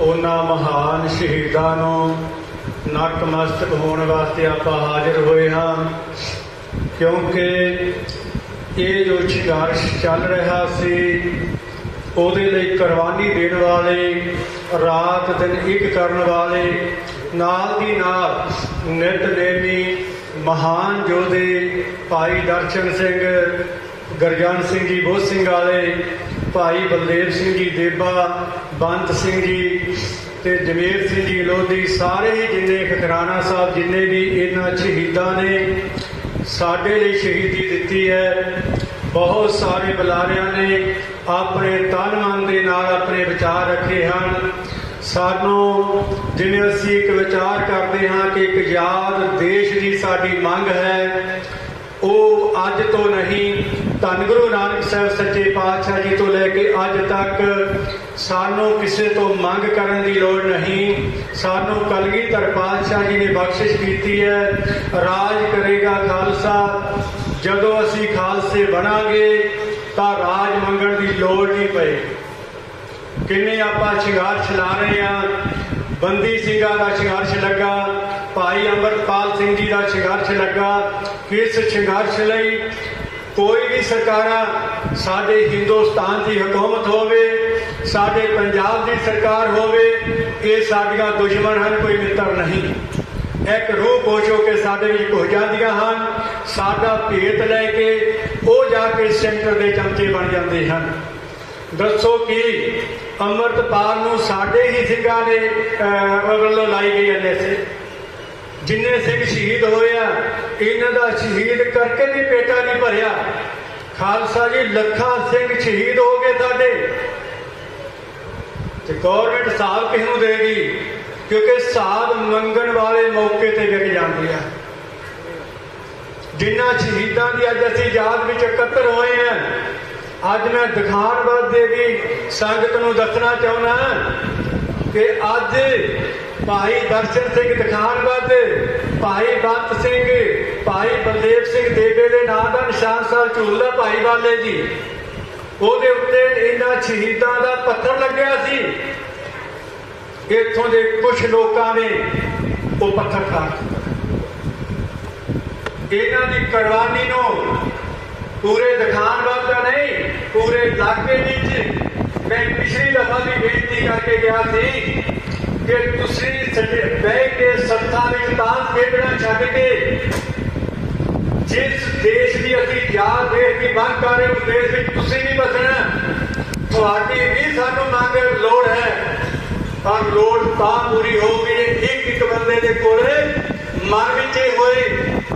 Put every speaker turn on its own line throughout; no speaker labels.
ਉਹਨਾਂ ਮਹਾਨ ਸ਼ਹੀਦਾਂ ਨੂੰ ਨਤਮਸਤਕ ਹੋਣ ਵਾਸਤੇ ਆਪਾਂ ਹਾਜ਼ਰ ਹੋਏ ਹਾਂ, ਕਿਉਂਕਿ ਇਹ ਜੋ ਸੰਘਰਸ਼ ਚੱਲ ਰਿਹਾ ਸੀ, ਉਹਦੇ ਲਈ ਕੁਰਬਾਨੀ ਦੇਣ ਵਾਲੇ, ਰਾਤ ਦਿਨ ਇੱਕ ਕਰਨ ਵਾਲੇ, ਨਾਲ ਦੀ ਨਾਲ ਨਿਤਨੇਮੀ ਮਹਾਨ ਯੋਧੇ ਭਾਈ ਦਰਸ਼ਨ ਸਿੰਘ ਗਰਜਨ ਸਿੰਘ ਜੀ, ਬੋਧ ਸਿੰਘ ਵਾਲੇ, ਭਾਈ ਬਲਦੇਵ ਸਿੰਘ ਜੀ, ਦੇਬਾ ਬੰਤ ਸਿੰਘ ਜੀ ਤੇ ਜਮੇਰ ਸਿੰਘ ਜੀ, ਲੋਧੀ, ਸਾਰੇ ਹੀ ਜਿੰਨੇ ਖਕਰਾਣਾ ਸਾਹਿਬ, ਜਿੰਨੇ ਵੀ ਇਹਨਾਂ ਸ਼ਹੀਦਾਂ ਨੇ, ਸਾਡੇ ਲਈ ਸ਼ਹੀਦੀ ਦਿੱਤੀ ਹੈ। ਬਹੁਤ ਸਾਰੇ ਬੁਲਾਰਿਆਂ ਨੇ ਆਪਣੇ ਤਨ ਮਨ ਦੇ ਨਾਲ ਆਪਣੇ ਵਿਚਾਰ ਰੱਖੇ ਹਨ। ਸਾਨੂੰ ਜਿਵੇਂ ਅਸੀਂ ਇੱਕ ਵਿਚਾਰ ਕਰਦੇ ਹਾਂ ਕਿ ਇੱਕ ਯਾਦ ਦੇਸ਼ ਦੀ ਸਾਡੀ ਮੰਗ ਹੈ, ਉਹ ਅੱਜ ਤੋਂ ਨਹੀਂ ਧੰਨ ਗੁਰੂ ਨਾਨਕ ਸਾਹਿਬ ਸੱਚੇ ਪਾਤਸ਼ਾਹ ਜੀ ਤੋਂ ਲੈ ਕੇ ਅੱਜ ਤੱਕ ਸਾਨੂੰ ਕਿਸੇ ਤੋਂ ਮੰਗ ਕਰਨ ਦੀ ਲੋੜ ਨਹੀਂ। ਸਾਨੂੰ ਕਲਗੀਧਰ ਪਾਤਸ਼ਾਹ ਜੀ ਨੇ ਬਖਸ਼ਿਸ਼ ਕੀਤੀ ਹੈ, ਰਾਜ ਕਰੇਗਾ ਖਾਲਸਾ। ਜਦੋਂ ਅਸੀਂ ਖਾਲਸੇ ਬਣਾਂਗੇ ਤਾਂ ਰਾਜ ਮੰਗਣ ਦੀ ਲੋੜ ਨਹੀਂ ਪਏ ਕਿੰਨੇ ਆਪਾਂ ਸੰਘਰਸ਼ ਲਾ ਰਹੇ ਆ ਬੰਦੀ ਸਿੰਘਾਂ ਦਾ ਸੰਘਰਸ਼ ਲੱਗਾ, ਭਾਈ ਅੰਮ੍ਰਿਤਪਾਲ ਸਿੰਘ ਜੀ ਦਾ ਸੰਘਰਸ਼ ਲੱਗਾ। ਇਸ ਸੰਘਰਸ਼ ਲਈ? ਕੋਈ ਵੀ ਸਰਕਾਰਾਂ ਸਾਡੇ ਹਿੰਦੁਸਤਾਨ ਦੀ ਹਕੂਮਤ ਹੋਵੇ, ਸਾਡੇ ਪੰਜਾਬ ਦੀ ਸਰਕਾਰ ਹੋਵੇ, ਇਹ ਸਾਡੀਆਂ ਦੁਸ਼ਮਣ ਹਨ, ਕੋਈ ਮਿੱਤਰ ਨਹੀਂ। ਇੱਕ ਰੂਹ ਹੋ ਕੇ ਸਾਡੇ ਵਿੱਚ ਹੋ ਜਾਂਦੀਆਂ ਹਨ, ਸਾਡਾ ਭੇਤ ਲੈ ਕੇ ਉਹ ਜਾ ਕੇ ਸੈਂਟਰ ਦੇ ਚਮਚੇ ਬਣ ਜਾਂਦੇ ਹਨ। ਦੱਸੋ ਕਿ ਅੰਮ੍ਰਿਤਪਾਲ ਨੂੰ ਸਾਡੇ ਹੀ ਸਿੰਘਾਂ ਨੇ ਵੱਲੋਂ ਲਾਈ ਗਈ ਐਨਐਸਏ ਜਿੰਨੇ ਸਿੰਘ ਸ਼ਹੀਦ ਹੋਏ ਆ, ਇਹਨਾਂ ਦਾ ਸ਼ਹੀਦ ਕਰਕੇ ਵੀ ਪੇਟਾ ਨਹੀਂ ਭਰਿਆ। ਖਾਲਸਾ ਜੀ, ਲੱਖਾਂ ਸਿੰਘ ਸ਼ਹੀਦ ਹੋ ਗਏ ਸਾਡੇ। ਤੇ ਗਵਰਨਮੈਂਟ ਸਾਹਬ ਕਿਸ ਨੂੰ ਦੇਗੀ? ਕਿਉਂਕਿ ਸਾਧ ਮੰਗਣ ਵਾਲੇ ਮੌਕੇ ਤੇ ਵਿਕ ਜਾਂਦੀ ਆ। ਜਿਨ੍ਹਾਂ ਸ਼ਹੀਦਾਂ ਦੀ ਅੱਜ ਅਸੀਂ ਯਾਦ ਵਿੱਚ ਇਕੱਤਰ ਹੋਏ ਆ, ਅੱਜ ਮੈਂ ਦਿਖਾਣ ਵਾਸਤੇ ਵੀ ਸੰਗਤ ਨੂੰ ਦੱਸਣਾ ਚਾਹੁੰਦਾ ਕਿ ਅੱਜ ਭਾਈ ਦਰਸ਼ਨ ਸਿੰਘ ਦਿਖਾਣ ਭਾਈ ਬੰਤ ਸਿੰਘ, ਭਾਈ ਬਲਦੇਵ ਸਿੰਘ ਦੇਵੇ ਦੇ ਨਾਂ ਦਾ ਨਿਸ਼ਾਨ ਸਾਹਿਬ ਝੂਲਦਾ ਭਾਈ ਵਾਲੇ ਜੀ। ਉਹਦੇ ਉੱਤੇ ਇਹਨਾਂ ਸ਼ਹੀਦਾਂ ਦਾ ਪੱਥਰ ਲੱਗਿਆ ਸੀ। ਇੱਥੋਂ ਦੇ ਕੁਝ ਲੋਕਾਂ ਨੇ ਉਹ ਪੱਥਰ ਖਾ ਇਹਨਾਂ ਦੀ ਕੁਰਬਾਨੀ ਨੂੰ ਪੂਰੇ ਦਿਖਾਣ ਵਾਸਤੇ ਨਹੀਂ, ਪੂਰੇ ਇਲਾਕੇ ਵਿੱਚ ਮੈਂ ਪਿਛਲੀ ਦਫਾ ਵੀ ਬੇਨਤੀ ਕਰਕੇ ਗਿਆ ਸੀ ਕਿ ਤੁਸੀਂ ਸੱਜੇ ਬਹਿ ਕੇ ਸੱਥਾਂ ਵਿੱਚ ਤਾਂਸ ਖੇਡਣਾ ਛੱਡ ਕੇ ਜਿਸ ਦੇਸ਼ ਦੀ ਅਸੀਂ ਯਾਦ ਦੇਸ਼ ਦੀ ਮੰਗ ਕਰ ਰਹੇ ਉਸ ਦੇਸ਼ ਵਿੱਚ ਤੁਸੀਂ ਵੀ ਬਸਣਾ ਤੁਹਾਡੀ ਵੀ ਸਾਨੂੰ ਮੰਗ ਲੋੜ ਹੈ ਪਰ ਲੋੜ ਤਾਂ ਪੂਰੀ ਹੋਊਗੀ ਜੇ ਇੱਕ ਇੱਕ ਬੰਦੇ ਦੇ ਕੋਲੇ ਮਨ ਵਿੱਚ ਇਹ ਹੋਏ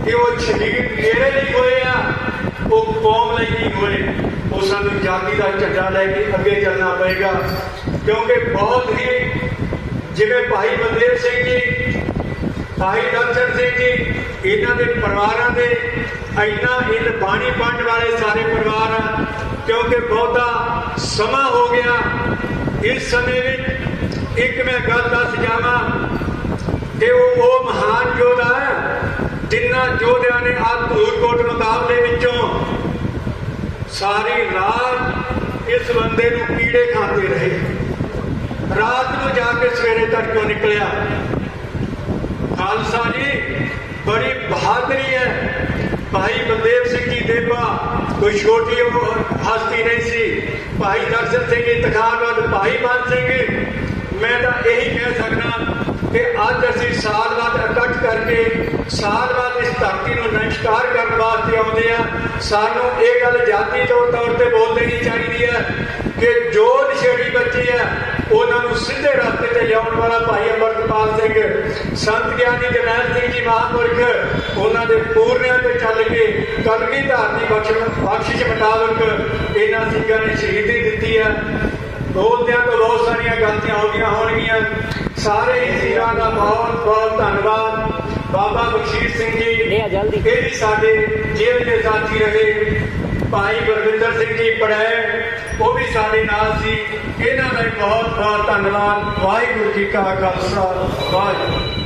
ਕਿ ਉਹ ਸ਼ਹੀਦ ਮੇਰੇ ਲਈ ਹੋਏ ਆ ਉਹ ਕੌਮ ਲਈ ਨਹੀਂ ਹੋਏ ਉਹ ਸਾਨੂੰ ਜਾਤੀ ਦਾ ਝੰਡਾ ਲੈ ਕੇ ਅੱਗੇ ਚੱਲਣਾ ਜਿਵੇਂ ਭਾਈ ਬਲਦੇਵ ਸਿੰਘ ਜੀ, ਭਾਈ ਦਰਸ਼ਨ ਸਿੰਘ ਜੀ, ਇਹਨਾਂ ਦੇ ਪਰਿਵਾਰਾਂ ਦੇ ਇੰਨਾ ਇਨ ਬਾਣੀ ਪੰਡ ਵਾਲੇ ਸਾਰੇ ਪਰਿਵਾਰ ਆ, ਕਿਉਂਕਿ ਬਹੁਤਾ ਸਮਾਂ ਹੋ ਗਿਆ। ਇਸ ਸਮੇਂ ਵਿੱਚ ਇੱਕ ਮੈਂ ਗੱਲ ਦੱਸ ਜਾਵਾਂ ਕਿ ਉਹ ਉਹ ਮਹਾਨ ਯੋਧਾ ਹੈ ਜਿਨ੍ਹਾਂ ਯੋਧਿਆਂ ਨੇ ਆ ਧੂਰਕੋਟ ਮੁਕਾਬਲੇ ਵਿੱਚੋਂ ਸਾਰੀ ਰਾਤ ਇਸ ਬੰਦੇ ਨੂੰ ਕੀੜੇ ਖਾਂਦੇ ਰਹੇ। ਰਾਤ ਨੂੰ ਜਾ ਕੇ ਸਵੇਰੇ ਤੜਕੋਂ ਨਿਕਲਿਆ? ਖਾਲਸਾ ਜੀ, ਬੜੀ ਬਹਾਦਰੀ ਹੈ। ਭਾਈ ਬਲਦੇਵ ਸਿੰਘ ਜੀ ਦੇਵਾ ਕੋਈ ਛੋਟੀ ਹਸਤੀ ਨਹੀਂ ਸੀ। ਭਾਈ ਦਰਸ਼ਨ ਸਿੰਘ ਜੀ ਭਾਈ ਬੰਦ ਸਿੰਘ ਮੈਂ ਤਾਂ ਇਹੀ ਕਹਿ ਸਕਦਾ ਕਿ ਅੱਜ ਅਸੀਂ ਸਾਲ ਬਾਅਦ ਇਕੱਠ ਕਰਕੇ, ਸਾਲ ਬਾਅਦ ਇਸ ਧਰਤੀ ਨੂੰ ਨਮਸਕਾਰ ਕਰਨ ਵਾਸਤੇ ਆਉਂਦੇ ਆ ਸਾਨੂੰ ਇਹ ਗੱਲ ਜਾਤੀ ਤੌਰ ਤੌਰ ਤੇ ਬੋਲ ਦੇਣੀ ਚਾਹੀਦੀ ਹੈ ਕਿ ਜੋ ਨਸ਼ੇੜੀ ਬੱਚੇ ਆ ਉਹਨਾਂ ਨੂੰ ਸਿੱਧੇ ਰਸਤੇ ਤੇ ਲਿਆਉਣ ਵਾਲਾ ਭਾਈ ਅਮਰਪਾਲ ਸਿੰਘ ਸੰਤ ਗਿਆਨੀ ਜਰਨੈਲ ਸਿੰਘ ਜੀ ਮਹਾਂਪੁਰਖ ਉਹਨਾਂ ਦੇ ਪੂਰਨਿਆਂ ਤੇ ਚੱਲ ਕੇ ਕਲਗੀ ਧਾਰਨੀ ਬਖਸ਼ ਬਖਸ਼ਿਸ਼ ਮੁਤਾਬਕ ਇਹਨਾਂ ਸਿੰਘਾਂ ਨੇ ਸ਼ਹੀਦੀ ਦਿੱਤੀ ਹੈ। ਬੋਲਦਿਆਂ ਤੋਂ ਬਹੁਤ ਸਾਰੀਆਂ ਗਲਤੀਆਂ ਹੋ ਗਈਆਂ ਹੋਣਗੀਆਂ। ਸਾਰੇ ਹੀ ਸਿੰਘਾਂ ਦਾ ਬਹੁਤ ਬਹੁਤ ਧੰਨਵਾਦ। ਬਾਬਾ ਬਖਸ਼ੀਸ਼ ਸਿੰਘ ਜੀ। ਇਹ ਵੀ ਸਾਡੇ ਜੇਲ੍ਹ ਦੇ ਸਾਥੀ ਰਹੇ। ਭਾਈ ਗੁਰਵਿੰਦਰ ਸਿੰਘ ਜੀ ਪੜਾਏ ਸਾਡੇ ਨਾਲ ਸੀ ਇਹਨਾਂ ਦਾ ਬਹੁਤ ਬਹੁਤ ਧੰਨਵਾਦ। ਵਾਹਿਗੁਰੂ ਜੀ ਕਾ ਖਾਲਸਾ। ਵਾਹਿਗੁਰੂ।